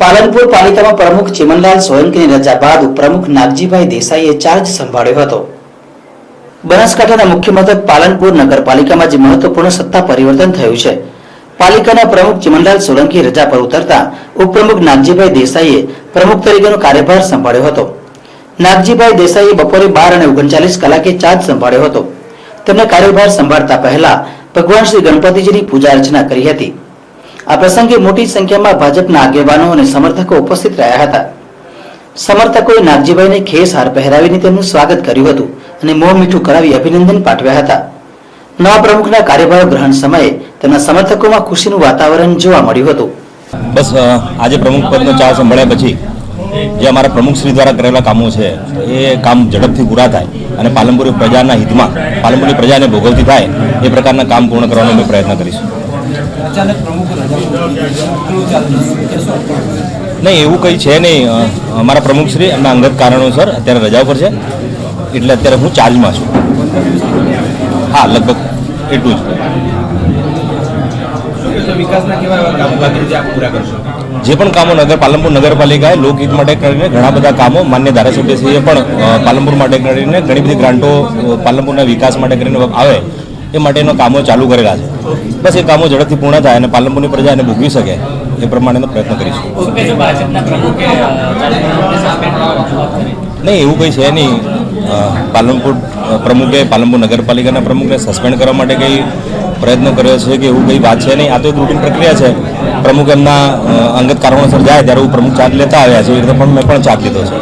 પાલનપુર પાલિકામાં પ્રમુખ ચિમનલાલ સોલંકીની રજા બાદ ઉપપ્રમુખ નાગજીભાઈ દેસાઈએ ચાર્જ સંભાળ્યો હતો. બનાસકાંઠાના મુખ્ય પાલનપુર નગરપાલિકામાં જે મહત્વપૂર્ણ સત્તા પરિવર્તન થયું છે, પાલિકાના પ્રમુખ ચિમનલાલ સોલંકી રજા પર ઉતરતા ઉપપ્રમુખ નાગજીભાઈ દેસાઈએ પ્રમુખ તરીકેનો કાર્યભાર સંભાળ્યો હતો. નાગજીભાઈ દેસાઈએ બપોરે બાર અને ઓગણચાલીસ કલાકે ચાર્જ સંભાળ્યો હતો. તેમણે કાર્યભાર સંભાળતા પહેલા ભગવાન શ્રી ગણપતિજીની પૂજા અર્ચના કરી હતી. આ પ્રસંગે મોટી સંખ્યામાં ભાજપના આગેવાનો અને સમર્થકો ઉપસ્થિત રહ્યા હતા. સમર્થકોએ નાગજીભાઈને ખેસ હાર પહેરાવીને તેમનું સ્વાગત કર્યું હતું અને મોં મીઠું કરાવી અભિનંદન પાઠવ્યા હતા. નવા પ્રમુખના કાર્યભાર ગ્રહણ સમયે તેમના સમર્થકોમાં ખુશીનું વાતાવરણ જોવા મળ્યું હતું. બસ આજે પ્રમુખ પદનો ચાર્જ સંભાળ્યા પછી જે અમારા પ્રમુખશ્રી દ્વારા કરેલા કામો છે એ કામ ઝડપથી પૂરા થાય અને પાલનપુર પ્રજાના હિતમાં પાલનપુરની પ્રજાને ભોગવતી થાય એ પ્રકારના કામ પૂર્ણ કરવાનો અમે પ્રયત્ન કરીશું. નહીં એવું કંઈ છે નહીં. અમારા પ્રમુખશ્રી એમના અંગત કારણોસર અત્યારે રજા ઉપર છે. એટલે અત્યારે હું ચાર્જમાં છું. હા લગભગ એટલું જ. તો વિકાસના કેવા કામો બાકી જે આપ પૂરા કરશો? જે પણ કામો નગર પાલનપુર નગરપાલિકાએ લોકહિત માટે કરીને ઘણા બધા કામો માન્ય ધારાસભ્યશ્રીએ પણ પાલનપુર માટે કરીને ઘણી બધી ગ્રાન્ટો પાલનપુરના વિકાસ માટે કરીને આવે એ માટેનો કામો ચાલુ કરેલા છે. બસ એ કામો ઝડપથી પૂર્ણ થાય અને પાલનપુરની પ્રજા એને ભોગવી શકે એ પ્રમાણેનો પ્રયત્ન કરીશું. નહીં એવું કંઈ છે નહીં. પાલનપુર પ્રમુખે પાલનપુર નગરપાલિકાના પ્રમુખને સસ્પેન્ડ કરવા માટે કંઈ પ્રયત્નો કર્યો છે કે એવું કંઈ વાત છે નહીં. આ તો એક રૂટીન પ્રક્રિયા છે. પ્રમુખ એમના અંગત કારણોસર જાય, ત્યારે હું પ્રમુખ ચાર્જ લેતા આવ્યા છે. એ રીતે પણ મેં પણ ચાર્જ લીધો છે.